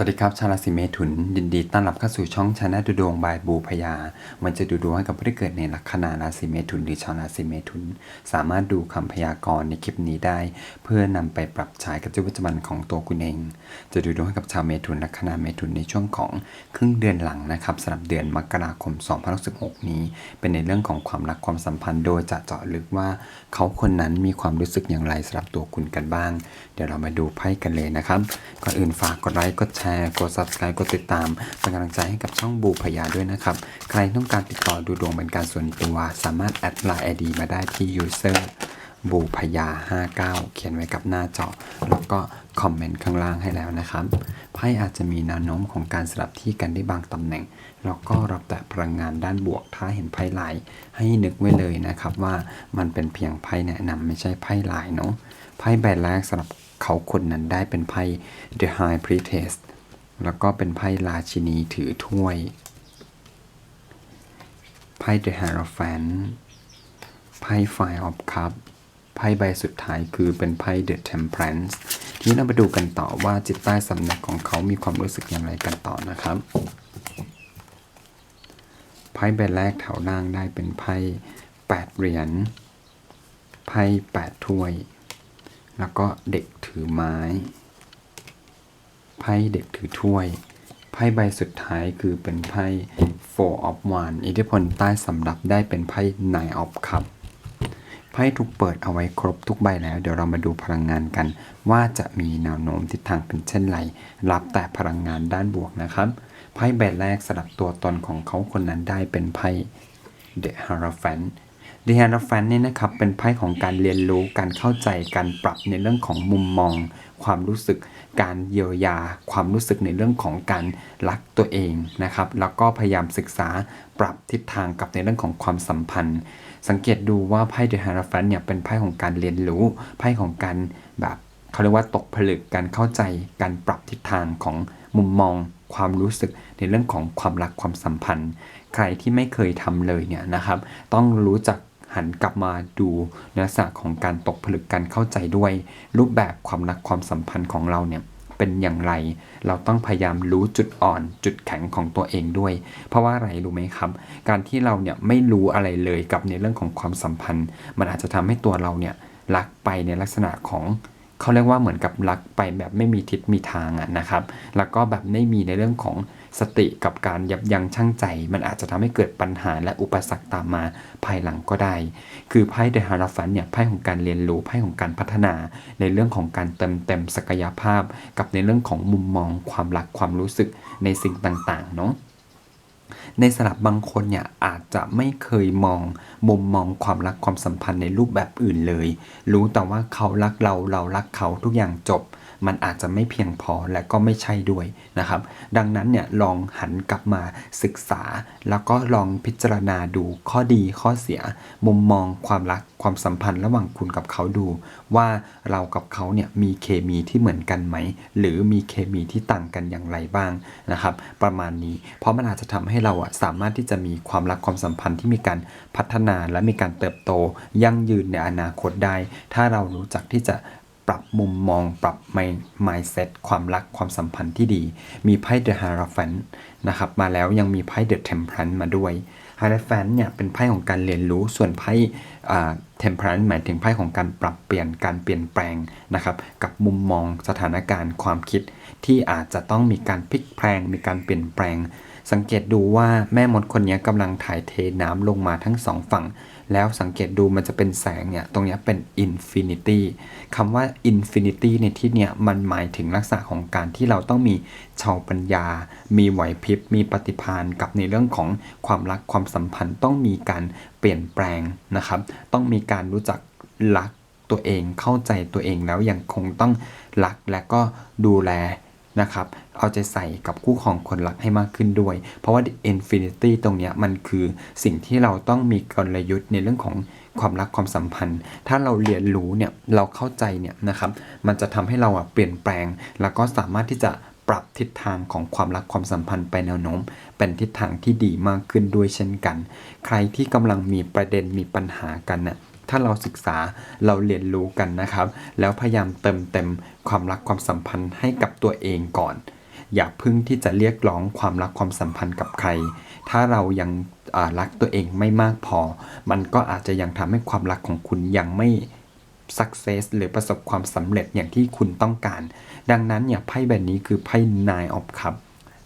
สวัสดีครับ ชาวราศีเมถุน ยินดีต้อนรับเข้าสู่ช่องชาแนลดูดวงบายบูพยา มันจะดูดวงให้กับผู้ที่เกิดในลัคนาราศีเมถุน หรือชาวราศีเมถุน สามารถดูคำพยากรณ์ในคลิปนี้ได้ เพื่อนำไปปรับใช้กับชีวิตประจำวันของตัวคุณเอง จะดูดวงให้กับชาวเมถุนลัคนาเมถุนในช่วงของครึ่งเดือนหลังนะครับสำหรับเดือนมกราคม 2016 นี้ เป็นในเรื่องของความรักความสัมพันธ์โดยจะเจาะลึกว่า เขาคนนั้นมีความรู้สึกอย่างไรสำหรับตัวคุณกันบ้าง เดี๋ยวเรามาดูไพ่กันเลยนะครับ ก่อนอื่นฝากกดไลค์กดแชร์กด subscribe กดติดตามเป็นกำลังใจให้กับช่องบูพยาด้วยนะครับ ใครต้องการติดต่อดูดวงเป็นการส่วนตัว สามารถแอดไลน์ ID มาได้ที่ user บูพยา 59 เขียนไว้กับหน้าจอ แล้วก็คอมเมนต์ข้างล่างให้แล้วนะครับ ไพ่อาจจะมีแนวโน้มของการสลับที่กันได้บางตำแหน่ง แล้วก็รับแต่พลังงานด้านบวก ถ้าเห็นไพ่ลาย ให้นึกไว้เลยนะครับว่ามันเป็นเพียงไพ่แนะนำไม่ใช่ไพ่ลายเนาะ ไพ่ใบแรกสำหรับเขาคนนั้นได้เป็นไพ่ The High Priestess แล้วก็เป็นไพ่ราชินีถือถ้วย ไพ่ The Hierophant ไพ่ Five of Cup ไพ่ใบสุดท้ายคือเป็นไพ่ The Temperance ทีนี้เราไปดูกันต่อว่าจิตใต้สำนึกของเขามีความรู้สึกอย่างไรกันต่อนะครับ ไพ่ใบแรกแถวล่างได้เป็นไพ่แปดเหรียญ ไพ่แปดถ้วย แล้วก็เด็กถือไม้ ไพ่เด็กถือถ้วย ไพ่ใบสุดท้ายคือเป็นไพ่ four of one อิทธิพลใต้สำรับได้เป็นไพ่ nine of cup ไพ่ถูกเปิดเอาไว้ครบทุกใบแล้ว เดี๋ยวเรามาดูพลังงานกัน ว่าจะมีแนวโน้มทิศทางเป็นเช่นไร รับแต่พลังงานด้านบวกนะครับไพ่ใบแรกสลับตัวตนของเขาคนนั้นได้เป็นไพ่ The Hierophant The Hierophant เนี่ยนะครับเป็นไพ่ของการเรียนรู้การเข้าใจการปรับในเรื่องของมุมมอง ความรู้สึก การเยียวยาความรู้สึกในเรื่องของการรักตัวเองนะครับ แล้วก็พยายามศึกษาปรับทิศทางกับในเรื่องของความสัมพันธ์ สังเกตดูว่าไพ่ The Hierophant เนี่ยเป็นไพ่ของการเรียนรู้ไพ่ของการแบบเขาเรียกว่าตกผลึกการเข้าใจการปรับทิศทางของมุมมองความรู้สึกในเรื่องของความรักความสัมพันธ์ ใครที่ไม่เคยทำเลยเนี่ยนะครับ ต้องรู้จักหันกลับมาดูลักษณะของการตกผลึกการเข้าใจด้วย รูปแบบความรักความสัมพันธ์ของเราเนี่ย เป็นอย่างไร เราต้องพยายามรู้จุดอ่อน จุดแข็งของตัวเองด้วย เพราะว่าอะไรรู้ไหมครับ การที่เราเนี่ยไม่รู้อะไรเลยกับในเรื่องของความสัมพันธ์ มันอาจจะทำให้ตัวเราเนี่ยรักไปในลักษณะของเขาเรียกว่าเหมือนกับรักไปแบบไม่มีทิศมีทางอะนะครับ แล้วก็แบบไม่มีในเรื่องของ สติกับการยับยั้งชั่งใจ มันอาจจะทำให้เกิดปัญหาและอุปสรรคตามมาภายหลังก็ได้ คือไพ่เดฮาราฟันเนี่ยไพ่ของการเรียนรู้ไพ่ของการพัฒนา ในเรื่องของการเติมเต็มศักยภาพ กับในเรื่องของมุมมองความรักความรู้สึกในสิ่งต่างๆเนาะในสลับบางคนเนี่ยอาจจะไม่เคยมองมุมมองความรักความสัมพันธ์ในรูปแบบอื่นเลย รู้แต่ว่าเขารักเราเรารักเขาทุกอย่างจบ มันอาจจะไม่เพียงพอและก็ไม่ใช่ด้วยนะครับ ดังนั้นเนี่ยลองหันกลับมาศึกษา แล้วก็ลองพิจารณาดูข้อดีข้อเสีย มุมมองความรักความสัมพันธ์ระหว่างคุณกับเขาดู ว่าเรากับเขาเนี่ยมีเคมีที่เหมือนกันไหม หรือมีเคมีที่ต่างกันอย่างไรบ้างนะครับ ประมาณนี้ เพราะมันอาจจะทำให้เราอะสามารถที่จะมีความรักความสัมพันธ์ที่มีการพัฒนาและมีการเติบโตยั่งยืนในอนาคตได้ ถ้าเรารู้จักที่จะ ปรับมุมมอง ปรับ mindset ความรักความสัมพันธ์ที่ดี มีไพ่ The Hierophant นะครับมาแล้วยังมีไพ่ The Temperance มาด้วย Hierophant เนี่ยเป็นไพ่ของการเรียนรู้ส่วนไพ่ Temperance หมายถึงไพ่ของการปรับเปลี่ยนการเปลี่ยนแปลงนะครับกับมุมมองสถานการณ์ความคิดที่อาจจะต้องมีการพลิกแปลงมีการเปลี่ยนแปลง สังเกตดูว่าแม่มดคนนี้กำลังถ่ายเทน้ำลงมาทั้งสองฝั่ง แล้วสังเกตดูมันจะเป็นแสงเนี่ย ตรงนี้เป็น infinity คำว่า infinity ในที่เนี้ยมันหมายถึงลักษณะของการที่เราต้องมีชาวปัญญา มีไหวพริบ มีปฏิภาณกับในเรื่องของความรักความสัมพันธ์ต้องมีการเปลี่ยนแปลงนะครับ ต้องมีการรู้จักรักตัวเองเข้าใจตัวเองแล้วยังคงต้องรักและก็ดูแลนะครับ เอาใจใส่กับคู่ของคนรักให้มากขึ้นด้วย เพราะว่า infinity ตรงเนี้ยมันคือสิ่งที่เราต้องมีกลยุทธ์ในเรื่องของความรักความสัมพันธ์ ถ้าเราเรียนรู้เนี่ยเราเข้าใจเนี่ยนะครับมันจะทำให้เราอะเปลี่ยนแปลง แล้วก็สามารถที่จะปรับทิศทางของความรักความสัมพันธ์ไปแนวโน้ม เป็นทิศทางที่ดีมากขึ้นด้วยเช่นกัน ใครที่กำลังมีประเด็นมีปัญหากันน่ะถ้าเราศึกษาเราเรียนรู้กันนะครับ แล้วพยายามเติมเต็มความรักความสัมพันธ์ให้กับตัวเองก่อน อย่าพึ่งที่จะเรียกร้องความรักความสัมพันธ์กับใคร ถ้าเรายังรักตัวเองไม่มากพอ มันก็อาจจะยังทำให้ความรักของคุณยังไม่สักเซสหรือประสบความสำเร็จอย่างที่คุณต้องการ ดังนั้นเนี่ยไพ่ใบนี้คือไพ่ nine of cup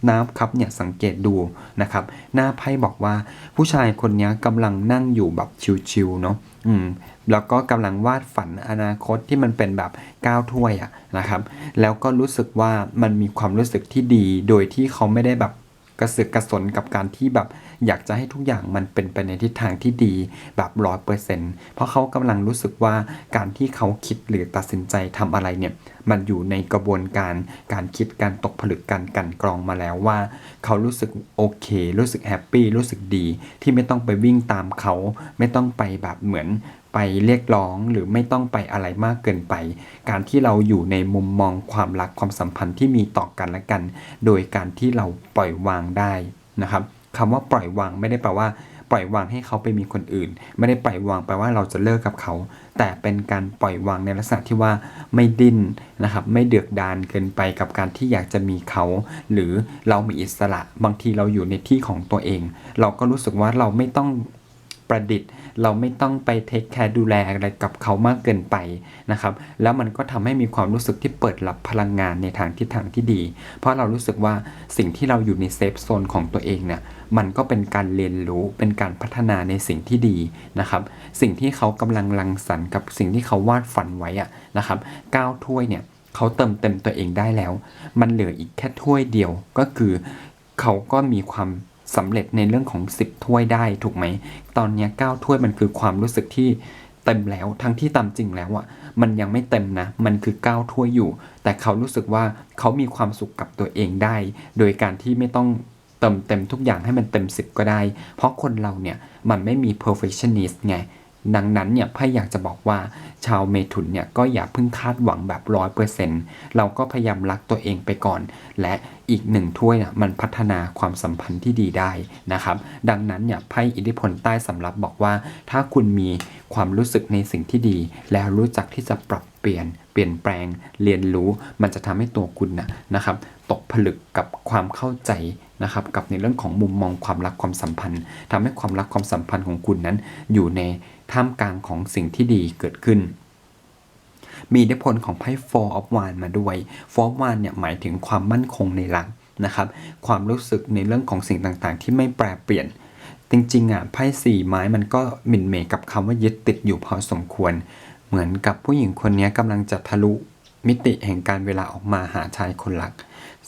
น้ำครับเนี่ยสังเกตดูนะครับ หน้าไพ่บอกว่าผู้ชายคนนี้กำลังนั่งอยู่แบบชิวๆเนาะอืมแล้วก็กำลังวาดฝันอนาคตที่มันเป็นแบบก้าวถ้วยอะนะครับ แล้วก็รู้สึกว่ามันมีความรู้สึกที่ดีโดยที่เขาไม่ได้แบบ กระสึกกระสนกับการที่แบบอยากจะให้ทุกอย่างมันเป็นไปในทิศทางที่ดีแบบร้อยเปอร์เซ็นต์เพราะเขากำลังรู้สึกว่าการที่เขาคิดหรือตัดสินใจทำอะไรเนี่ยมันอยู่ในกระบวนการการคิดการตกผลึกการกันกรองมาแล้วว่า เขารู้สึกโอเค รู้สึกแฮปปี้รู้สึกดี ที่ไม่ต้องไปวิ่งตามเขา ไม่ต้องไปแบบเหมือน ไปเรียกร้องหรือไม่ต้องไปอะไรมากเกินไป การที่เราอยู่ในมุมมองความรักความสัมพันธ์ที่มีต่อกันและกัน โดยการที่เราปล่อยวางได้นะครับคำว่าปล่อยวางไม่ได้แปลว่า ปล่อยวางให้เขาไปมีคนอื่น ไม่ได้ปล่อยวางแปลว่าเราจะเลิกกับเขา แต่เป็นการปล่อยวางในลักษณะที่ว่าไม่ดิ้นนะครับไม่เดือกดานเกินไปกับการที่อยากจะมีเขา หรือเรามีอิสระบางทีเราอยู่ในที่ของตัวเอง เราก็รู้สึกว่าเราไม่ต้อง ประดิษฐ์ เราไม่ต้องไปเทคแคร์ดูแลอะไรกับเขามากเกินไปนะครับแล้วมันก็ทำให้มีความรู้สึกที่เปิดรับพลังงานในทางทิศทางที่ดี เพราะเรารู้สึกว่าสิ่งที่เราอยู่ในเซฟโซนของตัวเองเนี่ยมันก็เป็นการเรียนรู้เป็นการพัฒนาในสิ่งที่ดีนะครับ สิ่งที่เขากำลังรังสรรค์กับสิ่งที่เขาวาดฝันไว้อะนะครับก้าวถ้วยเนี่ยเขาเติมเต็มตัวเองได้แล้ว มันเหลืออีกแค่ถ้วยเดียวก็คือ เขาก็มีความ สำเร็จในเรื่องของ 10 ถ้วยได้ถูกไหม ตอนนี้9ถ้วยมันคือความรู้สึกที่เต็มแล้วทั้งที่ตามจริงแล้วอะมันยังไม่เต็มนะ มันคือ9ถ้วยอยู่ แต่เขารู้สึกว่าเขามีความสุขกับตัวเองได้ โดยการที่ไม่ต้องเติมเต็มทุกอย่างให้มันเต็ม 10 ก็ได้ เพราะคนเราเนี่ยมันไม่มี perfectionist ไง ดังนั้นเนี่ยไพ่อยากจะบอกว่าชาวเมถุนเนี่ยก็อย่าเพิ่งคาดหวังแบบร้อยเปอร์เซ็นต์เราก็พยายามรักตัวเองไปก่อน และอีกหนึ่งถ้วยน่ะมันพัฒนาความสัมพันธ์ที่ดีได้นะครับ ดังนั้นเนี่ยไพ่อิทธิพลใต้สำรับบอกว่า ถ้าคุณมีความรู้สึกในสิ่งที่ดี แล้วรู้จักที่จะปรับเปลี่ยน เปลี่ยนแปลง เรียนรู้ มันจะทำให้ตัวคุณนะนะครับ ตกผลึกกับความเข้าใจนะครับกับในเรื่องของมุมมองความรักความสัมพันธ์ทำให้ความรักความสัมพันธ์ของคุณนั้นอยู่ใน ท่ามกลางของสิ่งที่ดีเกิดขึ้น มีอิทธิพลของไพ่ Four of Wands มาด้วย Four of Wands เนี่ยหมายถึงความมั่นคงในรักนะครับ ความรู้สึกในเรื่องของสิ่งต่างๆ ที่ไม่แปรเปลี่ยน จริงๆอะไพ่สี่ไม้มันก็หมิ่นเหมกับคำว่ายึดติดอยู่พอสมควร เหมือนกับผู้หญิงคนนี้กำลังจะทะลุมิติแห่งการเวลาออกมาหาชายคนรัก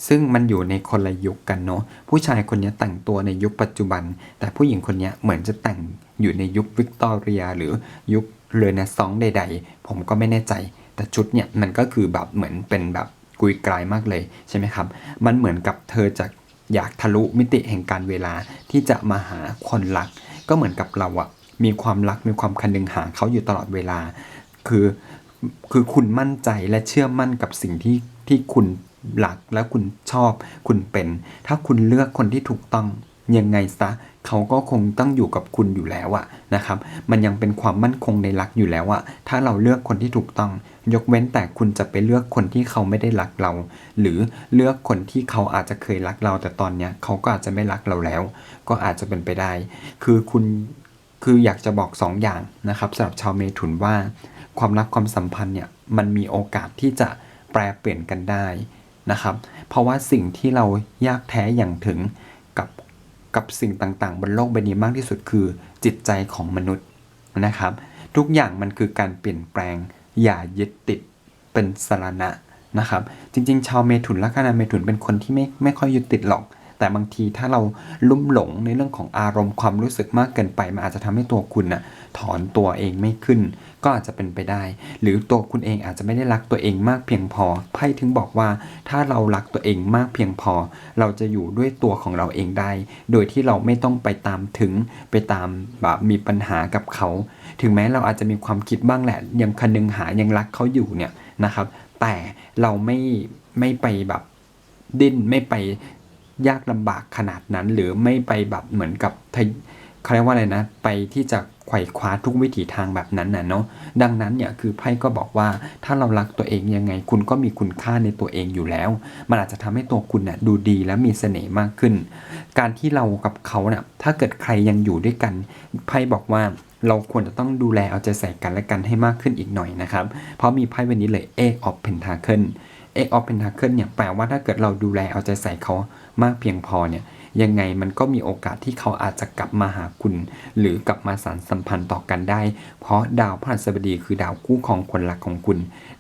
ซึ่งมันอยู่ในคนละยุคกันเนาะผู้ชายคนนี้แต่งตัวในยุคปัจจุบัน แต่ผู้หญิงคนนี้เหมือนจะแต่ง อยู่ในยุควิกตอเรีย หรือยุคเรเนซองส์ใด ๆ ผมก็ไม่แน่ใจ แต่ชุดเนี่ยมันก็คือแบบเหมือนเป็นแบบกุยกลายมากเลยใช่ไหมครับ มันเหมือนกับเธอจะอยากทะลุมิติแห่งการเวลาที่จะมาหาคนรัก ก็เหมือนกับเราอะมีความรักมีความคันนึงหาเขาอยู่ตลอดเวลา คือคือคุณมั่นใจและเชื่อมั่นกับสิ่งที่ที่คุณหลักและคุณชอบ คุณเป็น ถ้าคุณเลือกคนที่ถูกต้องยังไงซะ เขาก็คงต้องอยู่กับคุณอยู่แล้วอะนะครับ มันยังเป็นความมั่นคงในรักอยู่แล้วอะถ้าเราเลือกคนที่ถูกต้อง ยกเว้นแต่คุณจะไปเลือกคนที่เขาไม่ได้รักเรา หรือเลือกคนที่เขาอาจจะเคยรักเรา แต่ตอนเนี้ยเขาก็อาจจะไม่รักเราแล้ว ก็อาจจะเป็นไปได้ คือคุณคืออยากจะบอก 2ออย่างนะครับสำหรับชาวเมถุนว่า ความรักความสัมพันธ์เนี่ยมันมีโอกาสที่จะแปรเปลี่ยนกันได้นะครับ เพราะว่าสิ่งที่เรายากแท้อย่างถึงกับ กับสิ่งต่างๆ บนโลกใบนี้มากที่สุดคือจิตใจของมนุษย์นะครับ ทุกอย่างมันคือการเปลี่ยนแปลง อย่ายึดติดเป็นสารณะนะครับ จริง ๆ ชาวเมถุนลัคนาเมถุนเป็นคนที่ไม่ไม่ค่อยยึดติดหรอก แต่บางทีถ้าเราลุ่มหลงในเรื่องของอารมณ์ความรู้สึกมากเกินไป มันอาจจะทำให้ตัวคุณน่ะถอนตัวเองไม่ขึ้น ก็อาจจะเป็นไปได้ หรือตัวคุณเองอาจจะไม่ได้รักตัวเองมากเพียงพอไพ่ถึงบอกว่าถ้าเรารักตัวเองมากเพียงพอ เราจะอยู่ด้วยตัวของเราเองได้ โดยที่เราไม่ต้องไปตามถึงไปตามแบบมีปัญหากับเขา ถึงแม้เราอาจจะมีความคิดบ้างแหละยังคันนึงหายังรักเขาอยู่เนี่ยนะครับ แต่เราไม่ไม่ไปแบบดิ้นไม่ไป ยากลำบากขนาดนั้น หรือไม่ไปแบบเหมือนกับเขาเรียกว่าอะไรนะ ไปที่จะไขว่คว้าทุกวิถีทางแบบนั้นน่ะเนาะดังนั้นเนี่ยคือไพ่ก็บอกว่าถ้าเรารักตัวเองยังไง คุณก็มีคุณค่าในตัวเองอยู่แล้ว มันอาจจะทำให้ตัวคุณน่ะดูดีและมีเสน่ห์มากขึ้น การที่เรากับเขาเนี่ยถ้าเกิดใครยังอยู่ด้วยกันไพ่บอกว่าเราควรจะต้องดูแลเอาใจใส่กันและกันให้มากขึ้นอีกหน่อยนะครับ เพราะมีไพ่ใบนี้เลย Eight of Pentacle Eight of Pentacle เนี่ยแปลว่าถ้าเกิดเราดูแลเอาใจใส่เขา มากเพียงพอเนี่ยยังไงมันก็มีโอกาสที่เขาอาจจะกลับมาหาคุณ หรือกลับมาสานสัมพันธ์ต่อกันได้ เพราะดาวพฤหัสบดีคือดาวคู่ครองคนรักของคุณ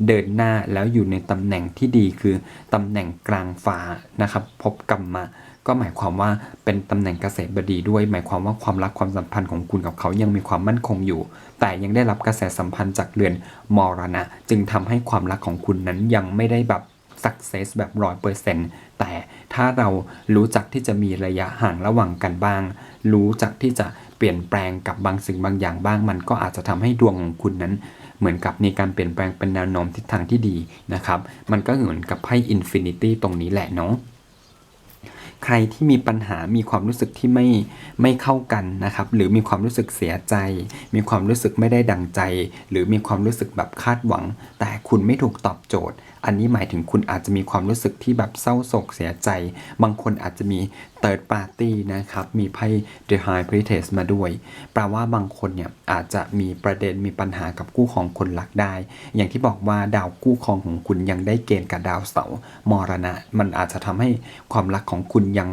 เดินหน้าแล้วอยู่ในตำแหน่งที่ดีคือตำแหน่งกลางฟ้านะครับ พบกรรมะก็หมายความว่าเป็นตำแหน่งเกษตรบดีด้วย หมายความว่าความรักความสัมพันธ์ของคุณกับเขายังมีความมั่นคงอยู่ แต่ยังได้รับกระแสสัมพันธ์จากเรือนมรณะ จึงทำให้ความรักของคุณนั้นยังไม่ได้แบบสักเซสแบบร้อยเปอร์เซ็นต์ แต่ถ้าเรารู้จักที่จะมีระยะห่างระหว่างกันบ้าง รู้จักที่จะเปลี่ยนแปลงกับบางสิ่งบางอย่างบ้าง มันก็อาจจะทำให้ดวงของคุณนั้น เหมือนกับมีการเปลี่ยนแปลงเป็นแนวโน้มทิศทางที่ดีนะครับ มันก็เหมือนกับไพ่อินฟินิตี้ตรงนี้แหละเนาะใครที่มีปัญหามีความรู้สึกที่ไม่ไม่เข้ากันนะครับ หรือมีความรู้สึกเสียใจ มีความรู้สึกไม่ได้ดังใจ หรือมีความรู้สึกแบบคาดหวัง แต่คุณไม่ถูกตอบโจทย์ อันนี้หมายถึงคุณอาจจะมีความรู้สึกที่แบบเศร้าโศกเสียใจ บางคนอาจจะมี third party นะครับ มีไพ่ the high priestess มาด้วย แปลว่าบางคนเนี่ยอาจจะมีประเด็นมีปัญหากับคู่ของคนรักได้ อย่างที่บอกว่าดาวคู่ครองของคุณยังได้เกณฑ์กับดาวเสาร์มรณะ มันอาจจะทำให้ความรักของคุณยัง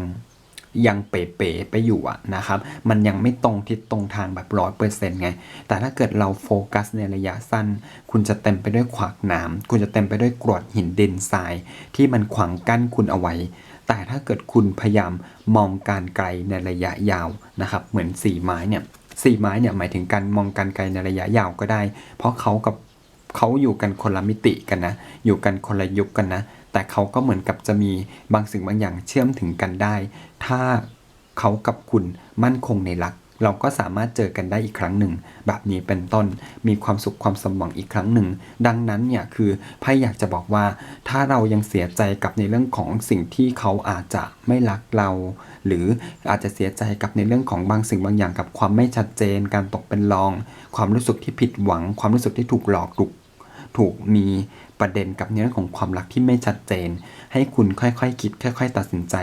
ยังเป๋ๆไปอยู่อะนะครับ มันยังไม่ตรงทิศตรงทางแบบร้อยเปอร์เซ็นต์ไง แต่ถ้าเกิดเราโฟกัสในระยะสั้น คุณจะเต็มไปด้วยขวากหนาม คุณจะเต็มไปด้วยกรวดหินดินทราย ที่มันขวางกั้นคุณเอาไว้ แต่ถ้าเกิดคุณพยายามมองการไกลในระยะยาวนะครับ เหมือนสี่ไม้เนี่ยสี่ไม้เนี่ยหมายถึงการมองการไกลในระยะยาวก็ได้ เพราะเขากับเขาอยู่กันคนละมิติกันนะ อยู่กันคนละยุคกันนะ แต่เขาก็เหมือนกับจะมีบางสิ่งบางอย่างเชื่อมถึงกันได้ ถ้าเขากับคุณมั่นคงในหลัก เราก็สามารถเจอกันได้อีกครั้งหนึ่ง แบบนี้เป็นต้นมีความสุขความสมหวังอีกครั้งหนึ่ง ดังนั้นเนี่ยคือไพ่อยากจะบอกว่า ถ้าเรายังเสียใจกับในเรื่องของสิ่งที่เขาอาจจะไม่รักเรา หรืออาจจะเสียใจกับในเรื่องของบางสิ่งบางอย่างกับความไม่ชัดเจน การตกเป็นรอง ความรู้สึกที่ผิดหวัง ความรู้สึกที่ถูกหลอกถูกถูกมี ประเด็นกับในเรื่องของความรักที่ไม่ชัดเจน ให้คุณค่อยๆคคิด ค่อย ๆ ตัดสินใจ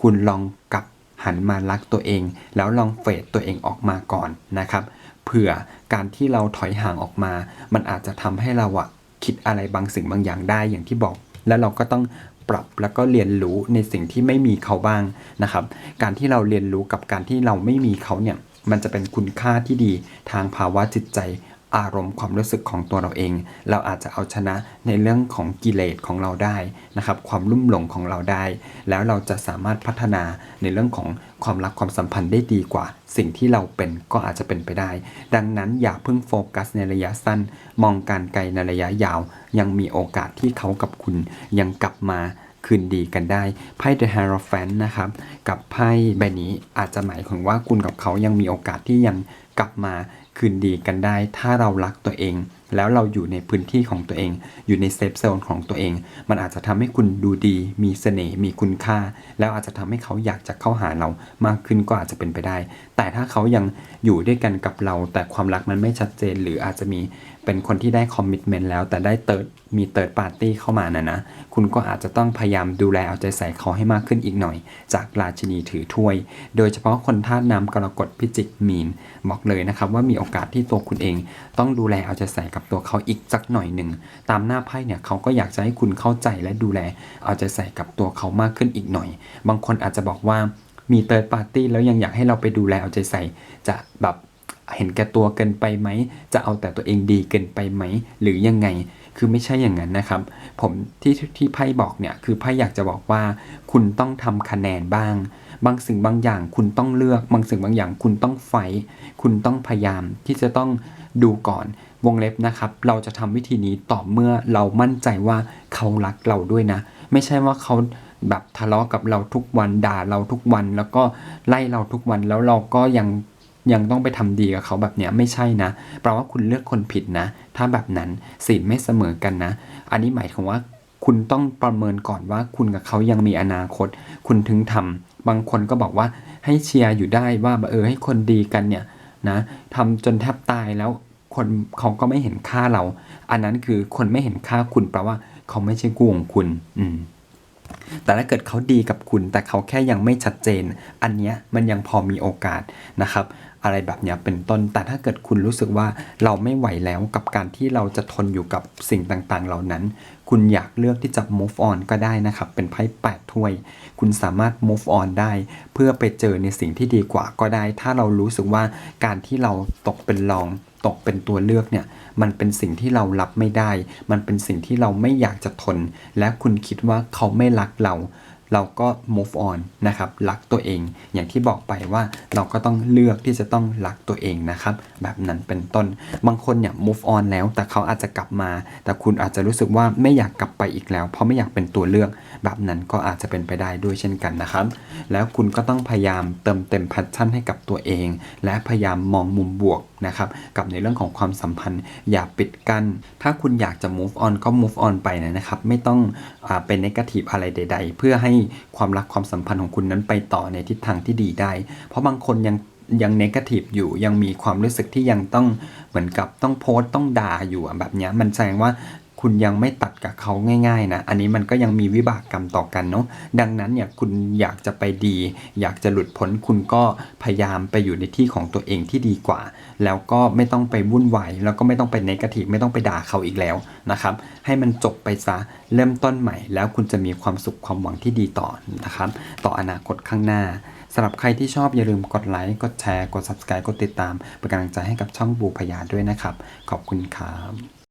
คุณลองกลับหันมารักตัวเอง แล้วลองเฟดตัวเองออกมาก่อนนะครับเผื่อการที่เราถอยห่างออกมา มันอาจจะทำให้เราอะคิดอะไรบางสิ่งบางอย่างได้อย่างที่บอก แล้วเราก็ต้องปรับแล้วก็เรียนรู้ในสิ่งที่ไม่มีเขาบ้างนะครับ การที่เราเรียนรู้กับการที่เราไม่มีเขาเนี่ย มันจะเป็นคุณค่าที่ดีทางภาวะจิตใจ อารมณ์ความรู้สึกของตัวเราเอง เราอาจจะเอาชนะในเรื่องของกิเลสของเราได้นะครับ ความลุ่มหลงของเราได้ แล้วเราจะสามารถพัฒนาในเรื่องของความรักความสัมพันธ์ได้ดีกว่า สิ่งที่เราเป็นก็อาจจะเป็นไปได้ ดังนั้นอย่าเพิ่งโฟกัสในระยะสั้น มองการไกลในระยะยาว ยังมีโอกาสที่เขากับคุณยังกลับมาคืนดีกันได้ ไพ่ The Hierophant นะครับ กับไพ่ใบนี้อาจจะหมายถึงว่าคุณกับเขายังมีโอกาสที่ยังกลับมา คืนดีกันได้ ถ้าเรารักตัวเอง แล้วเราอยู่ในพื้นที่ของตัวเอง อยู่ในเซฟโซนของตัวเอง มันอาจจะทำให้คุณดูดี มีเสน่ห์มีคุณค่า แล้วอาจจะทำให้เขาอยากจะเข้าหาเรามากขึ้นก็อาจจะเป็นไปได้ แต่ถ้าเขายังอยู่ด้วยกันกับเรา แต่ความรักมันไม่ชัดเจน หรืออาจจะมี เป็นคนที่ได้คอมมิชเมนต์แล้ว แต่ได้เติร์ดมีเติร์ดปาร์ตี้เข้ามานะนะ คุณก็อาจจะต้องพยายามดูแลเอาใจใส่เขาให้มากขึ้นอีกหน่อย จากราชินีถือถ้วย โดยเฉพาะคนธาตุน้ำกรกฎพิจิกมีน บอกเลยนะครับว่ามีโอกาสที่ตัวคุณเอง ต้องดูแลเอาใจใส่กับตัวเขาอีกสักหน่อยหนึ่ง ตามหน้าไพ่เนี่ยเขาก็อยากจะให้คุณเข้าใจและดูแล เอาใจใส่กับตัวเขามากขึ้นอีกหน่อย บางคนอาจจะบอกว่ามีเติร์ดปาร์ตี้แล้วยังอยากให้เราไปดูแลเอาใจใส่จะแบบ เห็นแก่ตัวเกินไปไหม จะเอาแต่ตัวเองดีเกินไปไหม หรือยังไง คือไม่ใช่อย่างนั้นนะครับ ผมที่ที่ไพ่บอกเนี่ย คือไพ่อยากจะบอกว่า คุณต้องทำคะแนนบ้าง บางสิ่งบางอย่างคุณต้องเลือก บางสิ่งบางอย่างคุณต้องไฟ คุณต้องพยายามที่จะต้องดูก่อน วงเล็บนะครับ เราจะทำวิธีนี้ต่อเมื่อเรามั่นใจว่าเขารักเราด้วยนะ ไม่ใช่ว่าเขาแบบทะเลาะกับเราทุกวันด่าเราทุกวัน แล้วก็ไล่เราทุกวันแล้วเราก็ยัง ยังต้องไปทำดีกับเขาแบบเนี้ยไม่ใช่นะแปลว่าคุณเลือกคนผิดนะ ถ้าแบบนั้นศีลไม่เสมอกันนะ อันนี้หมายถึงว่าคุณต้องประเมินก่อนว่าคุณกับเขายังมีอนาคต คุณถึงทำบางคนก็บอกว่าให้เชียร์อยู่ได้ว่าเออให้คนดีกันเนี่ยนะทำจนแทบตายแล้วคนเขาก็ไม่เห็นค่าเรา อันนั้นคือคนไม่เห็นค่าคุณแปลว่าเขาไม่ใช่กูของคุณ อืม แต่ถ้าเกิดเขาดีกับคุณ แต่เขาแค่ยังไม่ชัดเจน อันเนี้ยมันยังพอมีโอกาสนะครับ อะไรแบบนี้เป็นต้น แต่ถ้าเกิดคุณรู้สึกว่าเราไม่ไหวแล้วกับการที่เราจะทนอยู่กับสิ่งต่างๆ เหล่านั้น คุณอยากเลือกที่จะ move on ก็ได้นะครับ เป็นไพ่แปดถ้วย คุณสามารถ move on ได้ เพื่อไปเจอในสิ่งที่ดีกว่าก็ได้ ถ้าเรารู้สึกว่าการที่เราตกเป็นรองตกเป็นตัวเลือกเนี่ยมันเป็นสิ่งที่เรารับไม่ได้ มันเป็นสิ่งที่เราไม่อยากจะทน และคุณคิดว่าเขาไม่รักเรา เราก็ move on นะครับรักตัวเอง อย่างที่บอกไปว่าเราก็ต้องเลือกที่จะต้องรักตัวเองนะครับ แบบนั้นเป็นต้นบางคนเนี่ย move on แล้ว แต่เขาอาจจะกลับมา แต่คุณอาจจะรู้สึกว่าไม่อยากกลับไปอีกแล้ว เพราะไม่อยากเป็นตัวเลือก แบบนั้นก็อาจจะเป็นไปได้ด้วยเช่นกันนะครับ แล้วคุณก็ต้องพยายามเติมเต็มแพชชั่นให้กับตัวเอง และพยายามมองมุมบวกนะครับกับในเรื่องของความสัมพันธ์อย่าปิดกัน้นถ้าคุณอยากจะ move on ก็ move on ไปนะครับ ไม่ต้องอเป็น negative อะไรใด ๆ เพื่อให้ความรักความสัมพันธ์ของคุณนั้นไปต่อในทิศทางที่ดีได้ เพราะบางคนยังยังเนกาทีฟอยู่ยังมีความรู้สึกที่ยังต้องเหมือนกับต้องโพสต์ต้องด่าอยู่แบบนี้มันแสดงว่า คุณยังไม่ตัดกับเขาง่ายๆนะ อันนี้มันก็ยังมีวิบากกรรมต่อกันเนาะ ดังนั้นเนี่ยคุณอยากจะไปดี อยากจะหลุดพ้นคุณก็พยายามไปอยู่ในที่ของตัวเองที่ดีกว่า แล้วก็ไม่ต้องไปวุ่นวาย แล้วก็ไม่ต้องไปนกาทีฟไม่ต้องไปด่าเขาอีกแล้วนะครับ ให้มันจบไปซะ เริ่มต้นใหม่ แล้วคุณจะมีความสุขความหวังที่ดีต่อนะครับ ต่ออนาคตข้างหน้าสำหรับใครที่ชอบอย่าลืมกดไลค์ กดแชร์ กด subscribe กดติดตาม เป็นกำลังใจให้กับช่องบูพยาด้วยนะครับ ขอบคุณครับ